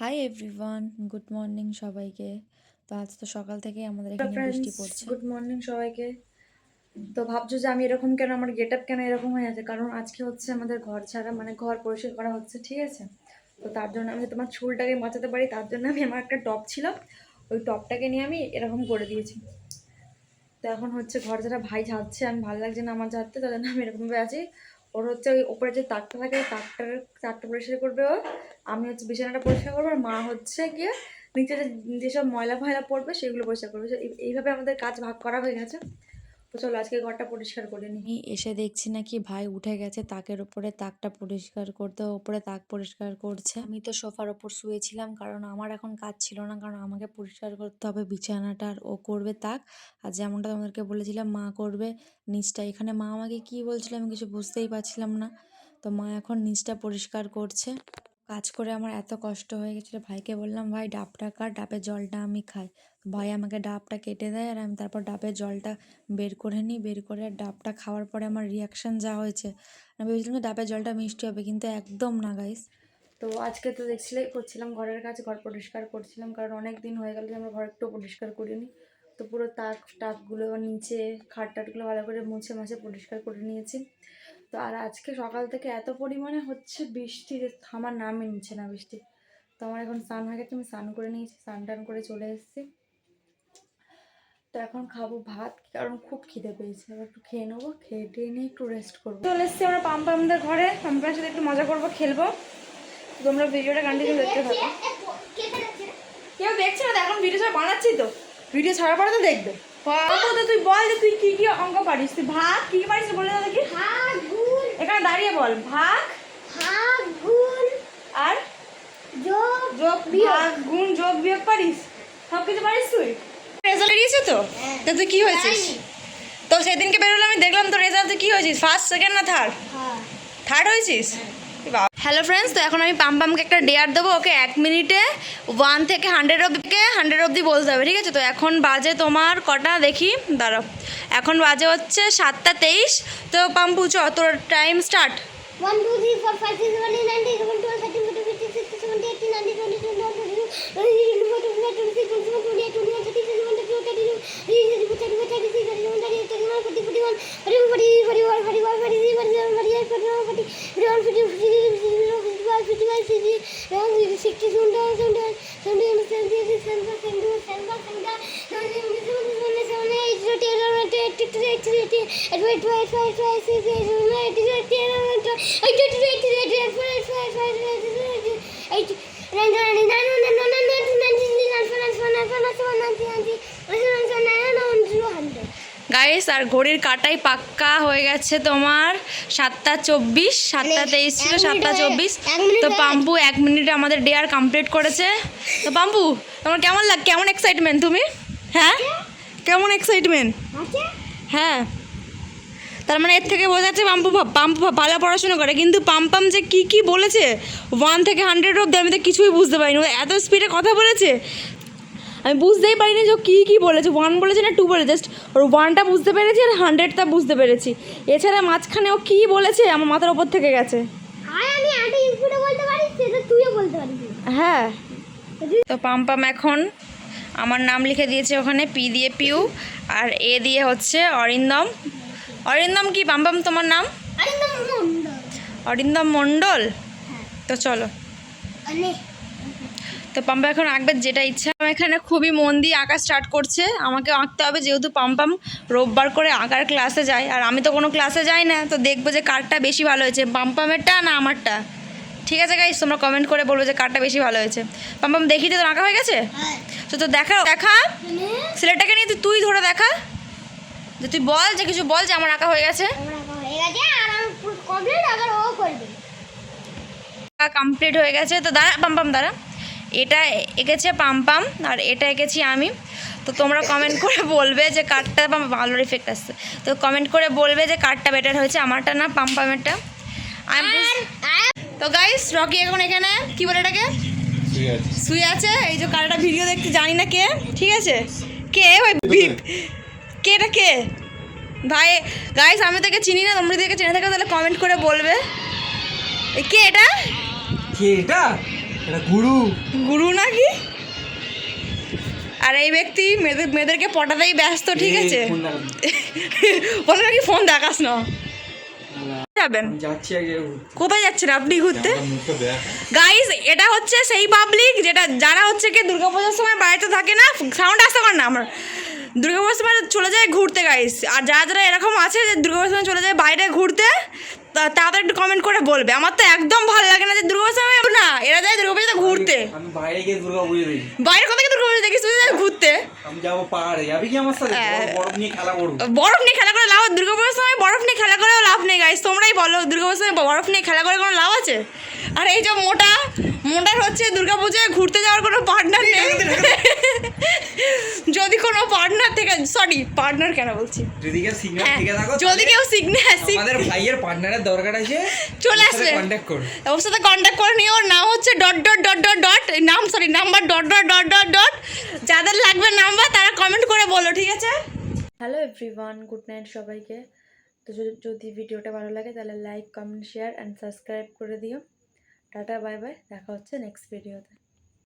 Hi everyone good morning সবাইকে। তো আজ তো সকাল থেকে আমাদের এখানে বৃষ্টি পড়ছে। গুড মর্নিং সবাইকে। তো ভাবছ যে আমি এরকম কেন? আমার গেট আপ কেন এরকম হয়ে আছে? কারণ আজকে হচ্ছে আমাদের ঘর ছাড়া মানে ঘর পরিষ্কার করা হচ্ছে ঠিক আছে? তো তার জন্য আমি তোমার চুলটাকে বাঁচাতে পারি। তার জন্য আমি আমার একটা টপ ছিল। ওই টপটাকে নিয়ে আমি এরকম করে দিয়েছি। তো এখন হচ্ছে ঘর ছাড়া ভাই ঝাড়ছে আমি ভালো লাগছে না আমার ঝাড়তে জন্য আমি এরকমভাবে আছি। ওর হচ্ছে ওই ওপরে যে তাকটা থাকে তাকটার, তাকটা পরিষ্কার করবে ও। আমি হচ্ছে বিছানাটা পরিষ্কার করব, আর মা হচ্ছে গিয়ে নিচে যেসব ময়লা ফয়লা পড়বে, সেগুলো পরিষ্কার করবে। এইভাবে আমাদের কাজ ভাগ করা হয়ে গেছে। তো চলো আজকে ঘরটা পরিষ্কার করে নিই। এসে দেখছি নাকি ভাই উঠে গেছে তাকের উপরে, তাকটা পরিষ্কার করতে, ও উপরে তাক পরিষ্কার করছে। আমি তো সোফার ওপর শুয়েছিলাম কারণ আমার এখন কাজ ছিল না, কারণ আমাকে পরিষ্কার করতে হবে বিছানাটা আর ও করবে তাক। আর যেমনটা তোমাদেরকে বলেছিলাম, মা করবে নিচটা। এখানে মা আমাকে কি বলছিল আমি কিছু বুঝতেই পারছিলাম না। তো মা এখন নিচটা পরিষ্কার করছে। কাজ করে আমার এত কষ্ট হয়ে গেছিল। ভাইকে বললাম, ভাই, ডাবটা কাট ডাবের জলটা আমি খাই। ভাই আমাকে ডাবটা কেটে দেয় আর আমি তারপর ডাবের জলটা বের করে নিই। বের করে ডাবটা খাওয়ার পরে আমার রিয়াকশান যা হয়েছে, আমি ভেবেছিলাম যে ডাবের জলটা মিষ্টি হবে, কিন্তু একদম না গাইস তো আজকে তো দেখছিলে করছিলাম, ঘরের কাজ, ঘর পরিষ্কার করছিলাম, কারণ অনেক দিন হয়ে গেল যে আমরা ঘর একটু পরিষ্কার করিনি। তো পুরো তাক টাকগুলো নিচে খাট টাটগুলো ভালো করে মুছে মাছে পরিষ্কার করে নিয়েছি। তো আর আজকে সকাল থেকে এত পরিমাণে হচ্ছে বৃষ্টি যে থামার নামই নিচ্ছে না বৃষ্টি। তো আমার এখন স্নান হয়ে গেছে, আমি স্নান করে নিয়েছি, স্নান টান করে চলে এসেছি। তো এখন খাব ভাত, কারণ খুব খিদে পেয়েছে। এবার একটু খেয়ে নেব, খেয়ে টেয়ে নিয়ে একটু রেস্ট করব। চলে এসেছি আমরা পাম পামদের ঘরে পাম্পার সাথে একটু মজা করব, খেলব। তোমরা ভিডিওটা কন্টিনিউ দেখতে থাকো। কেউ দেখছে না এখন ভিডিও সব বানাচ্ছি তো। ভিডিও ছাড়া পরে তো দেখবে। তুই বল যে তুই কি কি অঙ্ক পারিস? তুই ভাত কি কি পারিস বলে দাও দেখি। এখানে দাঁড়িয়ে বল ভাগ ভাগ গুণ আর যোগ ভাগ গুণ যোগ বিয়োগ পারিস। সব কিছু পারিস তুই? রেজাল্ট বেরিয়েছে তো? তা তুই কি হয়েছিস? তো সেদিনকে বেরোলে আমি দেখলাম তো রেজাল্ট তুই কি হয়েছিস? ফার্স্ট সেকেন্ড না থার্ড থার্ড হয়েছিস? হ্যালো ফ্রেন্ডস তো এখন আমি পাম পামকে একটা ডেয়ার দেবো। ওকে এক মিনিটে ওয়ান থেকে হান্ড্রেড অবধিকে হান্ড্রেড অবধি বলতে হবে ঠিক আছে? তো এখন বাজে তোমার কটা? দেখি দাঁড়ো এখন বাজে হচ্ছে সাতটা তেইশ। তো পাম পুজো অত time start round 50, 50, 50, 55, 60, round 60, 71, 71, 71, 72, 72, 72, 72, 72, 72, 72, guys আর ঘড়ির কাটাই পাক্কা হয়ে গেছে তোমার। সাতটা চব্বিশ সাতটা তেইশ ছিল সাতটা চব্বিশ। তো পাম্পু এক মিনিটে আমাদের ডেয়ার কমপ্লিট করেছে। তো পাম্পু তোমার কেমন লাগ কেমন এক্সাইটমেন্ট তুমি? হ্যাঁ? কেমন এক্সাইটমেন্ট হ্যাঁ। তার মানে এর থেকে বোঝা যাচ্ছে পাম্পু পাম্পু ভালো পড়াশোনা করে। কিন্তু পাম্পাম যে কি কি বলেছে ওয়ান থেকে হান্ড্রেড অব্দি আমি তো কিছুই বুঝতে পারিনি। এত স্পিডে কথা বলেছে। আমি বুঝতেই পারিনি যে ও কী কী বলেছে। ওয়ান বলেছে না টু বলে জাস্ট ওর ওয়ানটা বুঝতে পেরেছি আর হান্ড্রেডটা বুঝতে পেরেছি। এছাড়া মাঝখানে ও কী বলেছে আমার মাথার ওপর থেকে গেছে। আর আমি এত স্পিডে বলতে পারি সেটা তুইও বলতে পারিস। হ্যাঁ। তো পাম্পাম এখন আমার নাম লিখে দিয়েছে ওখানে পি দিয়ে পিউ আর এ দিয়ে হচ্ছে অরিন্দম। অরিন্দম কি? পাম্পাম তোমার নাম? অরিন্দম মণ্ডল। তো চলো। তো পাম্পা এখন আঁকবে যেটা ইচ্ছা। এখানে খুবই মন দিয়ে আঁকা স্টার্ট করছে। আমাকে আঁকতে হবে যেহেতু পাম্পাম রোববার করে আঁকার ক্লাসে যায় আর আমি তো কোনো ক্লাসে যাই না তো দেখব যে কারটা বেশি ভালো হয়েছে। পাম্পামেরটা না আমারটা? ঠিক আছে গাইস তোমরা কমেন্ট করে বলব যে কারটা বেশি ভালো হয়েছে। পাম্পাম দেখি তো আঁকা হয়ে গেছে? হ্যাঁ। তো তো দেখা দেখা। মানে? ছেলেটাকে নিয়ে তুই ধরে দেখা। যে তুই বল যে কিছু বল যে আমার আঁকা হয়ে গেছে। কমপ্লিট হয়ে গেছে তো দাঁড়া পাম্পাম দাঁড়া। এটা এঁকেছে পাম্পাম আর এটা এঁকেছি আমি। তো তোমরা কমেন্ট করে বলবে যে কার্ডটা বা ভালো ইফেক্ট আসছে। তো কমেন্ট করে বলবে যে কারটা বেটার হয়েছে আমারটা না পাম্পামেরটা তো গাইস রকি এখন এখানে কি বলে এটাকে? শুয়ে আছে। এই যে কারটা ভিডিও দেখতে জানি না কে। ঠিক আছে? কে ভাই ভিপ কে এটা কে? ভাই গাইস আমি তোকে চিনি না তোমরা যদি একে চিনে থাকো তাহলে কমেন্ট করে বলবে। এ, কে এটা? কে এটা? এটা গুরু। গুরু নাকি? আর এই ব্যক্তি মেয়েদের মেয়েদেরকে পটাতেই ব্যস্ত ঠিক আছে? বলে নাকি ফোন দেখাস না। যাবেন। কোথায় যাচ্ছেন আপনি ঘুরতে? গাইস এটা হচ্ছে সেই পাবলিক যেটা যারা হচ্ছে কি দুর্গাপূজার সময় বাড়িতে থাকে না সাউন্ড আসতে পারে না আমার। দুর্গাপূজার সময় চলে যায় ঘুরতে গাইস আর যারা যারা এরকম আছে যে দুর্গাপূজার সময় চলে যায় বাইরে ঘুরতে তাড়াতাড়ি একটু কমেন্ট করে বলবে। আমার তো একদম ভালো লাগে না যে দুর্গাপূজার সময় না এরা যায় আমি বাইরে গিয়ে দুর্গা দেখি দুর্গাপূজা দেখিস তুই ঘুরতে। আমি যাব পাহাড়ে। যাবি কি আমার সাথে? হ্যাঁ। বরফ- নিয়ে খেলা করব। বরফ নিয়ে খেলা করে লাভ দুর্গাপূজার সময় বরফ নিয়ে খেলা করেও লাভ নেই গাইস তোমরাই বলো দুর্গাপূজার সময় বরফ নিয়ে খেলা করে কোনো লাভ আছে? আর এই যে মোটা মোটার হচ্ছে দুর্গাপূজায় ঘুরতে যাওয়ার কোনো পার্টনার নেই। যদি কোনো পার্টনার থেকে সরি পার্টনার কেন বলছি? যদি কেউ সিগন্যাল থেকে থাকো যদি কেউ সিগন্যাল আমাদের ভাইয়ের পার্টনারের দরকার আছে চলে আসবে। কন্ট্যাক্ট করো। ওর সাথে কন্ট্যাক্ট করে নিও। ওর নাম হচ্ছে dot dot dot dot dot নাম sorry number dot dot dot dot dot যাদের লাগবে নাম্বার, তারা কমেন্ট করে বলো, ঠিক আছে? হ্যালো এভরিওয়ান গুড নাইট সবাইকে। তো যদি- ভিডিওটা ভালো লাগে, তাহলে like comment share and subscribe করে দিও। টাটা বাই বাই দেখা হচ্ছে নেক্সট ভিডিওতে